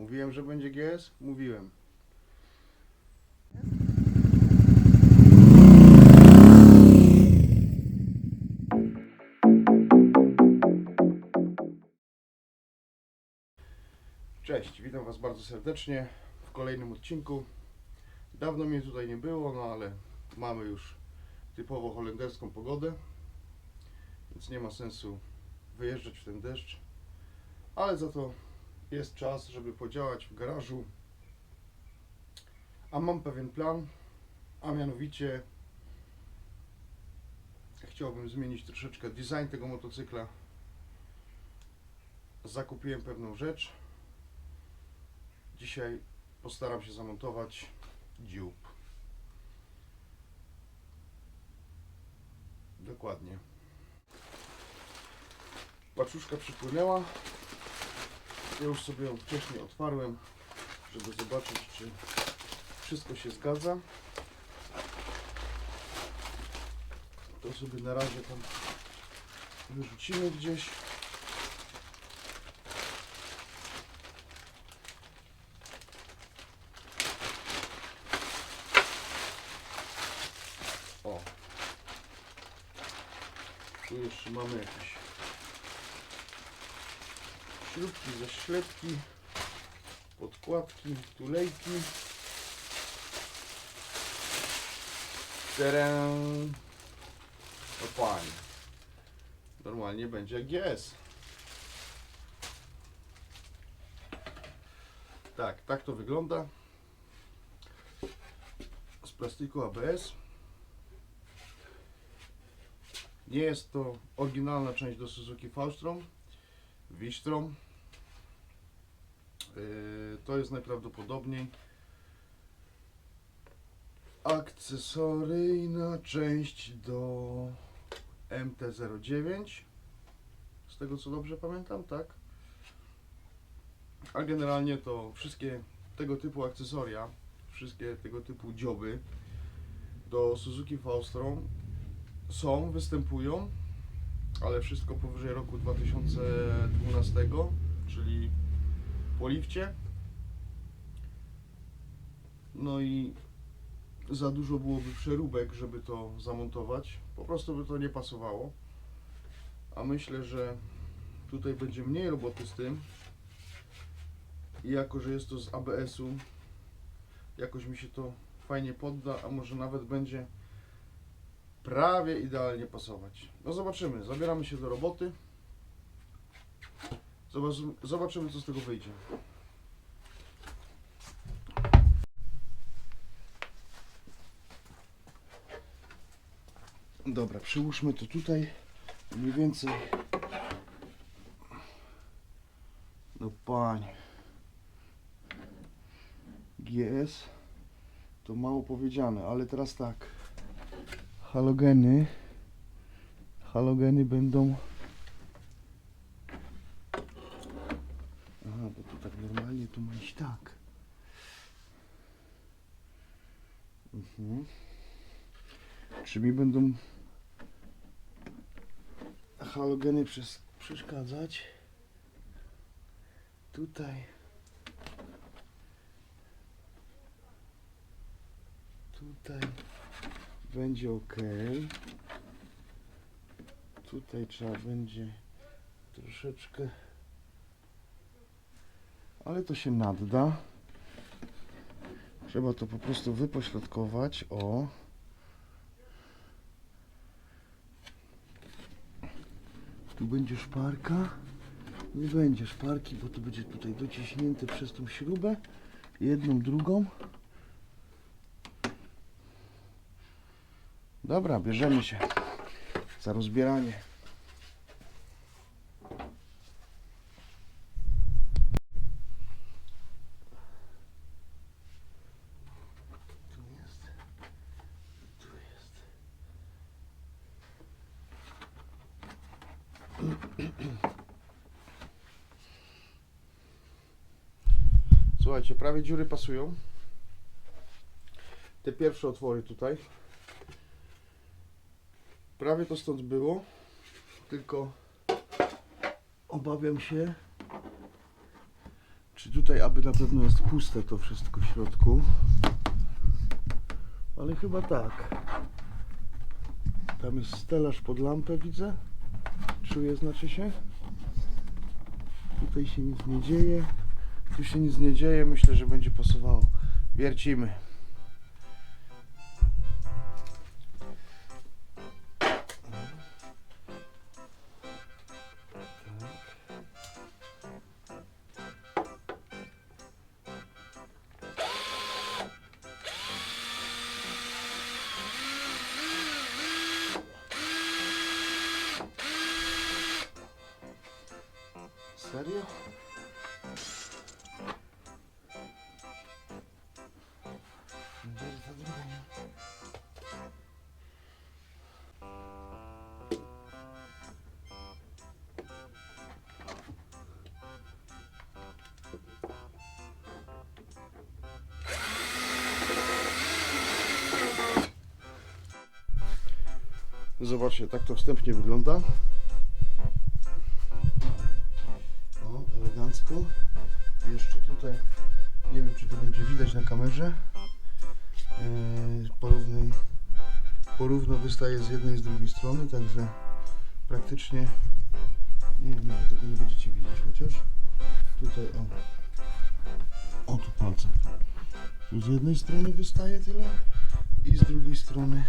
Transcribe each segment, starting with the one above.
Mówiłem, że będzie GS? Mówiłem. Cześć, witam Was bardzo serdecznie w kolejnym odcinku. Dawno mnie tutaj nie było, no ale mamy już typowo holenderską pogodę, więc nie ma sensu wyjeżdżać w ten deszcz, ale za to jest czas, żeby podziałać w garażu. A mam pewien plan, a mianowicie chciałbym zmienić troszeczkę design tego motocykla. Zakupiłem pewną rzecz. Dzisiaj postaram się zamontować dziób. Dokładnie. Paczuszka przypłynęła. Ja już sobie ją wcześniej otwarłem, żeby zobaczyć, czy wszystko się zgadza. To sobie na razie tam wyrzucimy gdzieś. O. Tu jeszcze mamy jakieś śrubki ze ślepki, podkładki, tulejki. Teren. No fajnie. Normalnie będzie jak GS. Tak, tak to wygląda. Z plastiku ABS. Nie jest to oryginalna część do Suzuki Faustrom. Wistrom. Yy, to jest najprawdopodobniej akcesoryjna część do MT-09. Z tego co dobrze pamiętam, tak? A generalnie to wszystkie tego typu akcesoria, wszystkie tego typu dzioby do Suzuki Faustrom są, występują, ale wszystko powyżej roku 2012, czyli po lifcie. No i za dużo byłoby przeróbek, żeby to zamontować. Po prostu by to nie pasowało. A myślę, że tutaj będzie mniej roboty z tym. I jako, że jest to z ABS-u, jakoś mi się to fajnie podda, a może nawet będzie prawie idealnie pasować. No zobaczymy, zabieramy się do roboty. Zobaczymy, zobaczymy co z tego wyjdzie. Dobra, przyłóżmy to tutaj. Mniej więcej. No panie. GS to mało powiedziane, ale teraz tak. Halogeny. Halogeny będą. Aha, bo to tak normalnie to ma iść tak. Mhm. Mi będą halogeny przeszkadzać? Tutaj. Tutaj będzie ok. Tutaj trzeba będzie troszeczkę, ale to się nadda. Trzeba to po prostu wypośrodkować. O. Tu będzie szparka. Nie będzie szparki, bo to będzie tutaj dociśnięte przez tą śrubę. Jedną, drugą. Dobra, bierzemy się za rozbieranie. Tu jest. Tu jest. Słuchajcie, prawie dziury pasują. Te pierwsze otwory tutaj. Prawie to stąd było, tylko obawiam się, Czy tutaj aby na pewno jest puste to wszystko w środku? Ale chyba tak. Tam jest stelaż pod lampę, widzę. Czuję, znaczy się. Tutaj się nic nie dzieje. Tu się nic nie dzieje. Myślę, że będzie pasowało. Wiercimy. Zobaczcie, tak to wstępnie wygląda. O, elegancko. Jeszcze tutaj, nie wiem czy to będzie widać na kamerze. Yy, porównej, porówno wystaje z jednej i z drugiej strony, także praktycznie nie wiem, tego nie będziecie widzieć, chociaż tutaj o, o tu palcem. Tu z jednej strony wystaje tyle i z drugiej strony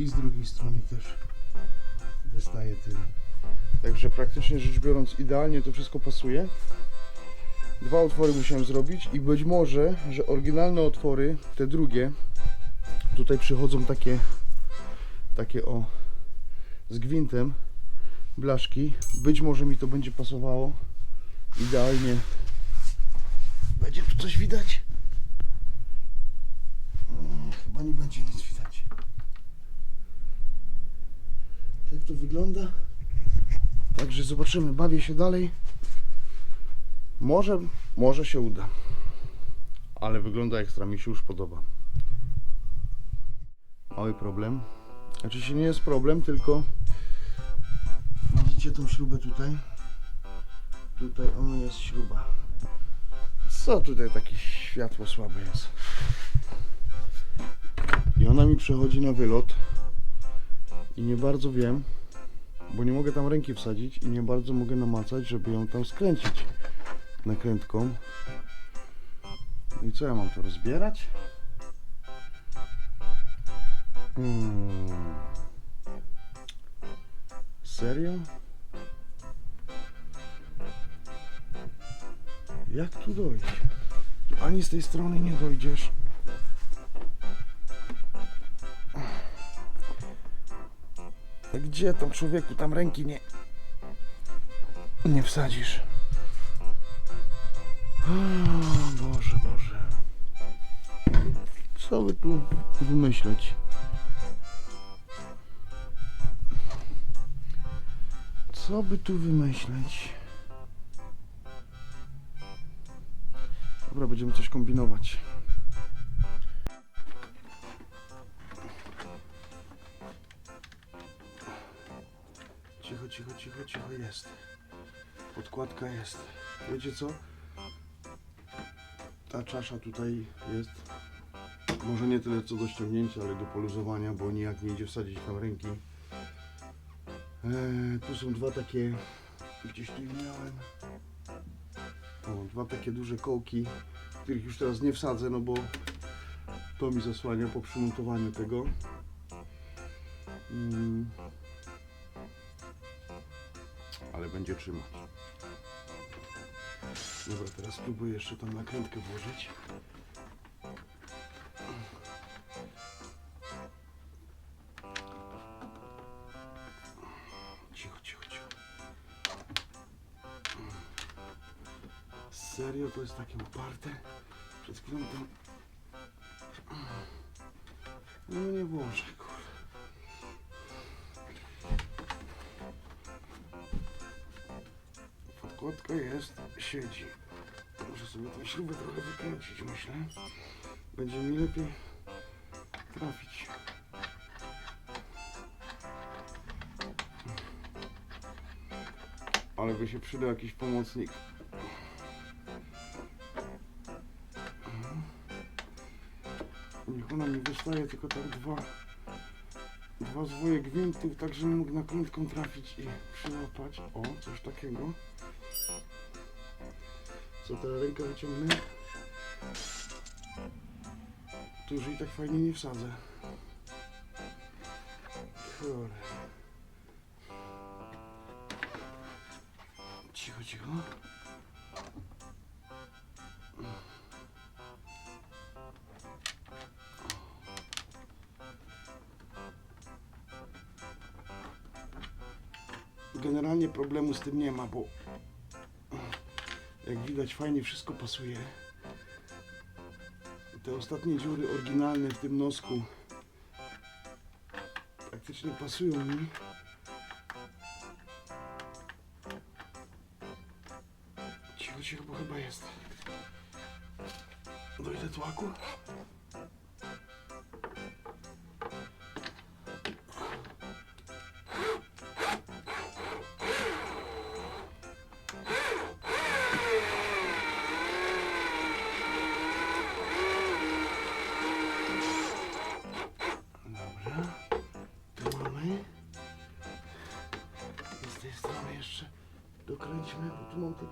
i z drugiej strony też wystaje tyle. Także praktycznie rzecz biorąc idealnie to wszystko pasuje. Dwa otwory musiałem zrobić i być może, że oryginalne otwory, te drugie, tutaj przychodzą takie, takie o, z gwintem, blaszki. Być może mi to będzie pasowało idealnie. Będzie tu coś widać? Mm, Chyba nie będzie nic widać. Tak to wygląda. Także zobaczymy, bawię się dalej. Może, może się uda. Ale wygląda ekstra, mi się już podoba. Mały problem. Znaczy się nie jest problem, tylko widzicie tą śrubę tutaj? Tutaj ona jest śruba. Co tutaj takie światło słabe jest? I ona mi przechodzi na wylot. I nie bardzo wiem, bo nie mogę tam ręki wsadzić i nie bardzo mogę namacać, żeby ją tam skręcić nakrętką. No I co ja mam to rozbierać? Hmm. Serio? Jak tu dojść? Tu ani z tej strony nie dojdziesz. Gdzie tam człowieku, tam ręki nie nie wsadzisz. O, Boże, Boże. Co by tu wymyśleć? Co by tu wymyśleć? Dobra, będziemy coś kombinować. Cicho, cicho jest. Podkładka jest. Wiecie co? Ta czasza tutaj jest może nie tyle co do ściągnięcia, ale do poluzowania, bo nijak nie idzie wsadzić tam ręki. Eee, tu są dwa takie, gdzieś tu miałem. O, dwa takie duże kołki, których już teraz nie wsadzę, no bo to mi zasłania po przymontowaniu tego. Mm. Ale będzie trzymać. Dobra, teraz spróbuję jeszcze tam nakrętkę włożyć. Cicho, cicho, cicho. Serio, to jest takie uparte? Przed chwilą tam... No nie włożę. Podkładka jest, siedzi. Muszę sobie tę śrubę trochę wykręcić, myślę. Będzie mi lepiej trafić. Ale by się przydał jakiś pomocnik. Niech ona mi dostaje tylko tak dwa dwa zwoje gwintów, tak żebym mógł na krótką trafić i przyłapać. O, coś takiego. Co teraz rękę wyciągnę? Tu już i tak fajnie nie wsadzę. Cholera. Cicho, cicho. Generalnie problemu z tym nie ma, bo jak widać fajnie wszystko pasuje. Te ostatnie dziury oryginalne w tym nosku praktycznie pasują mi. Cicho, cicho, bo chyba jest. Dojdę tłaku.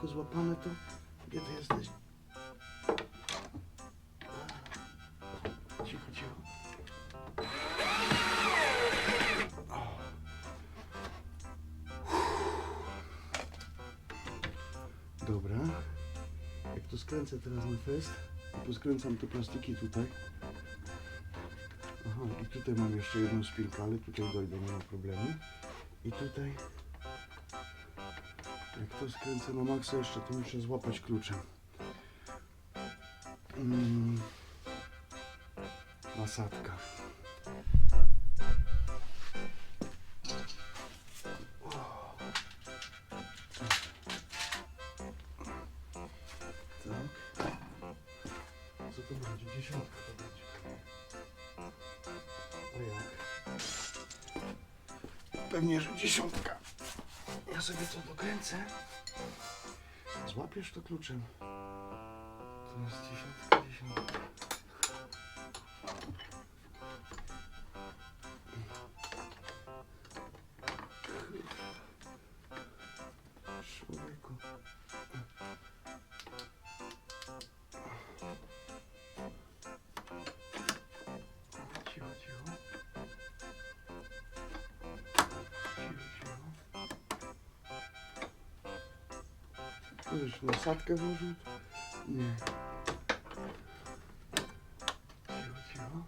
Tylko złapane to. Gdzie ty jesteś? Cicho, cicho. Dobra. Jak to skręcę teraz na fest, to poskręcam te plastiki tutaj. Aha, i tutaj mam jeszcze jedną spinkę, ale tutaj dojdę, nie ma problemu. I tutaj, to skręcę na maksa jeszcze, to muszę złapać kluczem. Mm. Tak. Co to będzie? Dziesiątka to będzie. A jak? Pewnie, że dziesiątka. Sobie to dokręcę. Złapiesz to kluczem. To jest dziesiątka. Już nasadkę włożył? Nie. Cicho, cicho.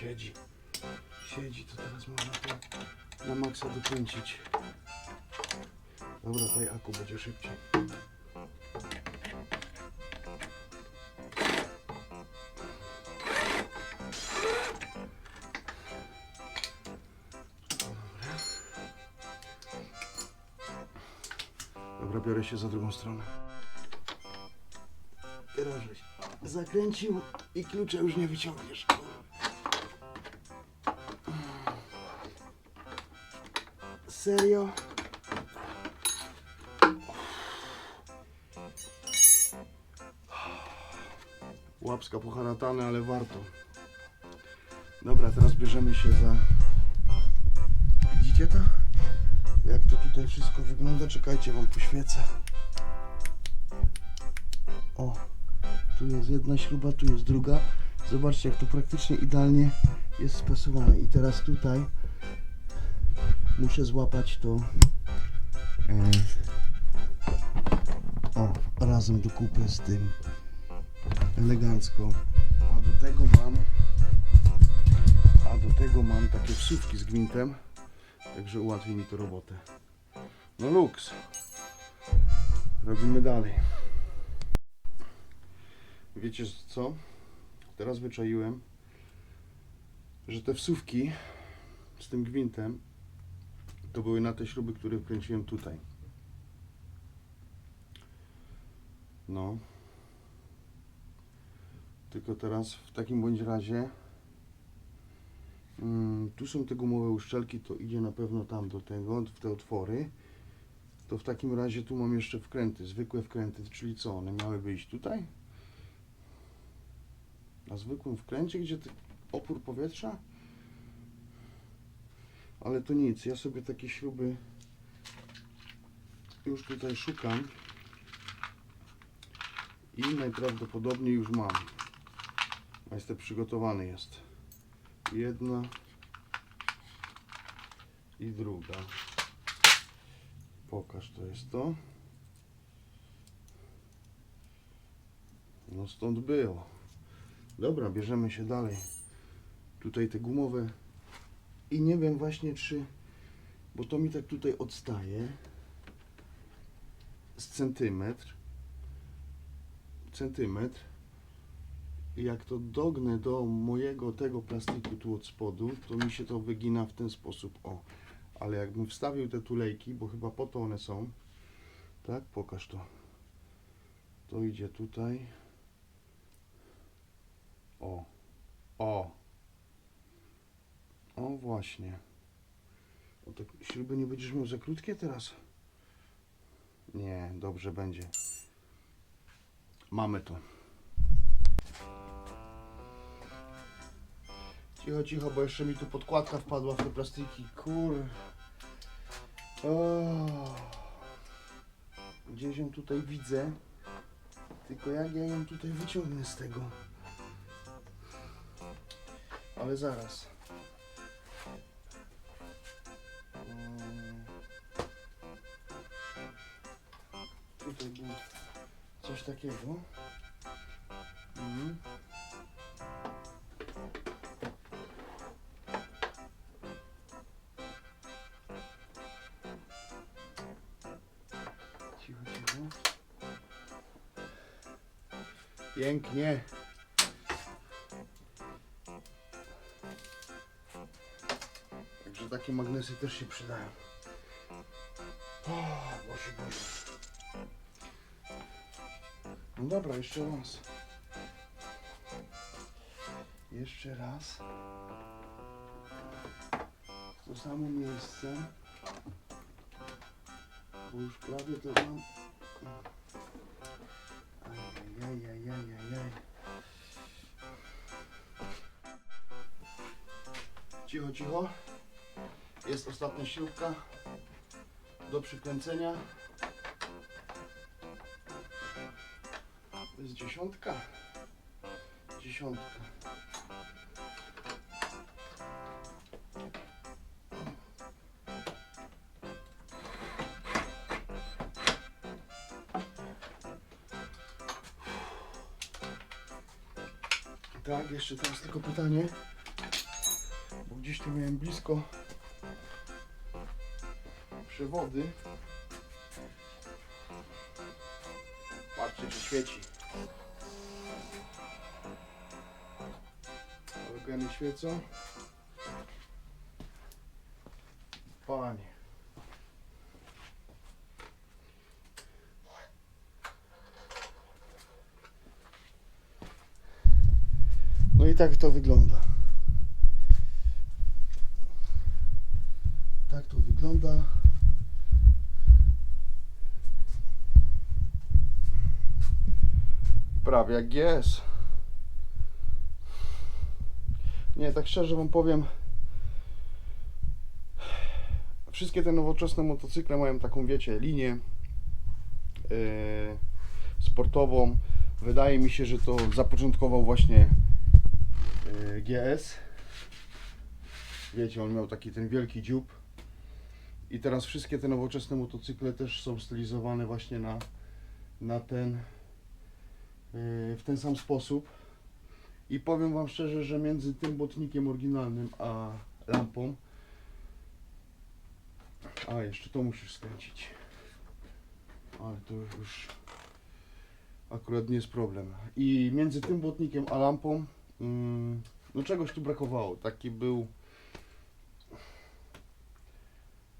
Siedzi. Siedzi, to teraz można to na maksa dokręcić. Dobra, daj aku, będzie szybciej. Dobra, biorę się za drugą stronę. Teraz żeś zakręcił i klucza już nie wyciągniesz. Serio? Łapska poharatane, ale warto. Dobra, teraz bierzemy się za... tutaj wszystko wygląda? Czekajcie, wam poświecę. O, tu jest jedna śruba, tu jest druga. Zobaczcie, jak to praktycznie idealnie jest spasowane. I teraz tutaj muszę złapać to e, o, razem do kupy z tym elegancko. A do tego mam a do tego mam takie wsówki z gwintem, także ułatwi mi to robotę. No luks. Robimy dalej. Wiecie co? Teraz wyczaiłem, że te wsówki z tym gwintem to były na te śruby, które wkręciłem tutaj. No. Tylko teraz w takim bądź razie Mm, tu są te gumowe uszczelki, to idzie na pewno tam do tego, w te otwory. To w takim razie tu mam jeszcze wkręty, zwykłe wkręty, czyli co, one miałyby iść tutaj? Na zwykłym wkręcie, gdzie opór powietrza? Ale to nic, ja sobie takie śruby już tutaj szukam i najprawdopodobniej już mam. A Jestem przygotowany jest. Jedna i druga. Pokaż, to jest to. No stąd było. Dobra, bierzemy się dalej. Tutaj te gumowe. I nie wiem właśnie czy, bo to mi tak tutaj odstaje z centymetr. Centymetr. I jak to dognę do mojego tego plastiku tu od spodu, to mi się to wygina w ten sposób. O, ale jakbym wstawił te tulejki, bo chyba po to one są. Tak, pokaż to. To idzie tutaj. O, o. O właśnie. O, te śruby nie będziesz miał za krótkie teraz? Nie, dobrze będzie. Mamy to. Cicho, cicho, bo jeszcze mi tu podkładka wpadła w te plastiki. Kur. O. Gdzieś ją tutaj widzę. Tylko jak ja ją tutaj wyciągnę z tego? Ale zaraz. Mm. Tutaj było coś takiego. Mhm. Pięknie. Także takie magnesy też się przydają. O, Boże, Boże. No dobra, jeszcze raz. Jeszcze raz. To samo miejsce. Bo już prawie to mam. Cicho, cicho. Jest ostatnia śrubka do przykręcenia. To jest dziesiątka. Dziesiątka. Tak, jeszcze teraz tylko pytanie, gdzieś tu miałem blisko przewody. Patrzcie, czy świeci. Organy świecą. Panie. No i tak to wygląda. Tak to wygląda. Prawie jak GS. Nie, tak szczerze wam powiem. Wszystkie te nowoczesne motocykle mają taką, wiecie, linię yy, sportową. Wydaje mi się, że to zapoczątkował właśnie yy, GS. Wiecie, on miał taki ten wielki dziób. I teraz wszystkie te nowoczesne motocykle też są stylizowane właśnie na, na ten yy, w ten sam sposób. I powiem Wam szczerze, że między tym botnikiem oryginalnym a lampą. A jeszcze to musisz skręcić. Ale to już akurat nie jest problem. I między tym botnikiem a lampą, mm, no czegoś tu brakowało. Taki był.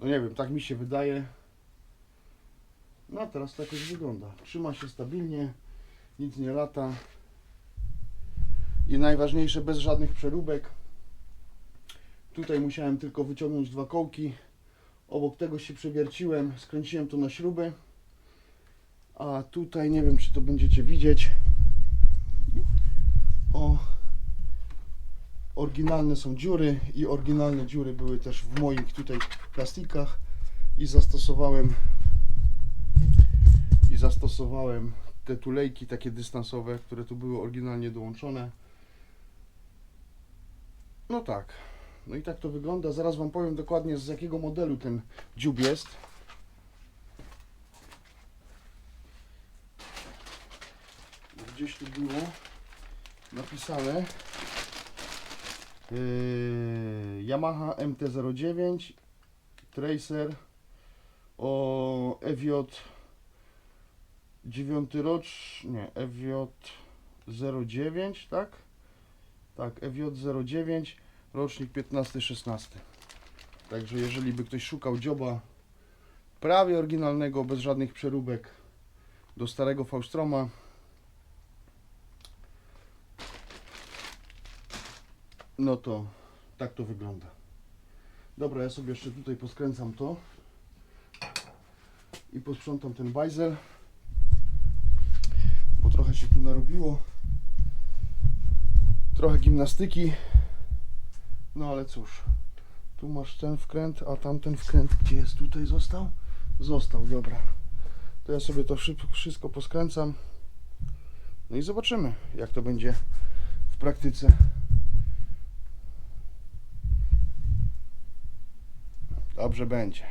No nie wiem, tak mi się wydaje. No a teraz to jakoś wygląda. Trzyma się stabilnie, nic nie lata. I najważniejsze, bez żadnych przeróbek. Tutaj musiałem tylko wyciągnąć dwa kołki. Obok tego się przewierciłem, skręciłem to na śruby. A tutaj nie wiem, czy to będziecie widzieć. O, oryginalne są dziury i oryginalne dziury były też w moich tutaj plastikach i zastosowałem i zastosowałem te tulejki takie dystansowe, które tu były oryginalnie dołączone. No tak. No i tak to wygląda. Zaraz Wam powiem dokładnie z jakiego modelu ten dziób jest. Gdzieś tu było napisane. Yy, Yamaha MT-09 Tracer o EVJ 9 rocz, nie, EVJ 09, tak? Tak, EVJ 09, rocznik 15-16. Także jeżeli by ktoś szukał dzioba prawie oryginalnego, bez żadnych przeróbek do starego Faustroma, no to tak to wygląda. Dobra, ja sobie jeszcze tutaj poskręcam to i posprzątam ten bajzel, bo trochę się tu narobiło. Trochę gimnastyki, no ale cóż, tu masz ten wkręt, a tamten wkręt gdzie jest? Tutaj został? Został, dobra. To ja sobie to wszystko poskręcam. No i zobaczymy, jak to będzie w praktyce. Dobrze będzie.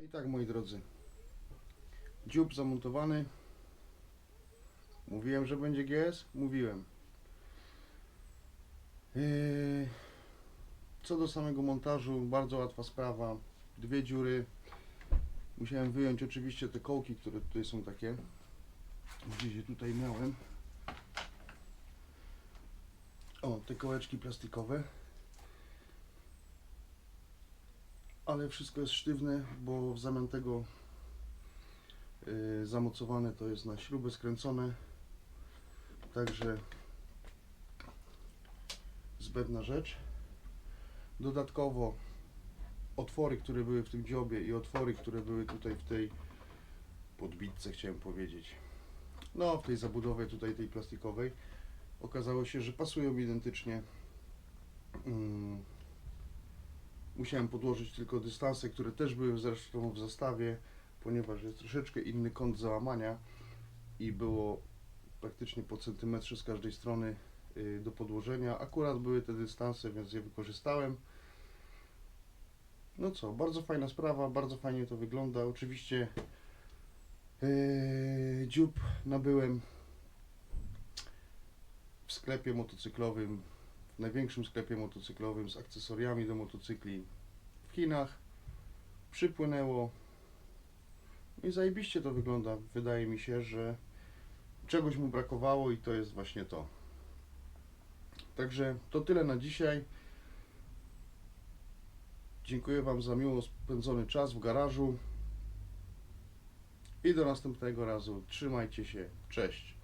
I tak moi drodzy. Dziób zamontowany. Mówiłem, że będzie GS? Mówiłem. Yy, Co do samego montażu, bardzo łatwa sprawa. Dwie dziury. Musiałem wyjąć oczywiście te kołki, które tutaj są takie. Gdzieś je tutaj miałem. O, te kołeczki plastikowe. Ale wszystko jest sztywne, bo w zamian tego yy, zamocowane to jest na śruby skręcone. Także zbędna rzecz. Dodatkowo otwory, które były w tym dziobie i otwory, które były tutaj w tej podbitce, chciałem powiedzieć. No, w tej zabudowie tutaj tej plastikowej. Okazało się, że pasują identycznie. Mm. Musiałem podłożyć tylko dystanse, które też były zresztą w zestawie, ponieważ jest troszeczkę inny kąt załamania i było praktycznie po centymetrze z każdej strony y, do podłożenia. Akurat były te dystanse, więc je wykorzystałem. No co, bardzo fajna sprawa, bardzo fajnie to wygląda. Oczywiście yy, dziób nabyłem w sklepie motocyklowym, w największym sklepie motocyklowym z akcesoriami do motocykli w Chinach. Przypłynęło i zajebiście to wygląda. Wydaje mi się, że czegoś mu brakowało i to jest właśnie to. Także to tyle na dzisiaj. Dziękuję Wam za miło spędzony czas w garażu. I do następnego razu. Trzymajcie się. Cześć.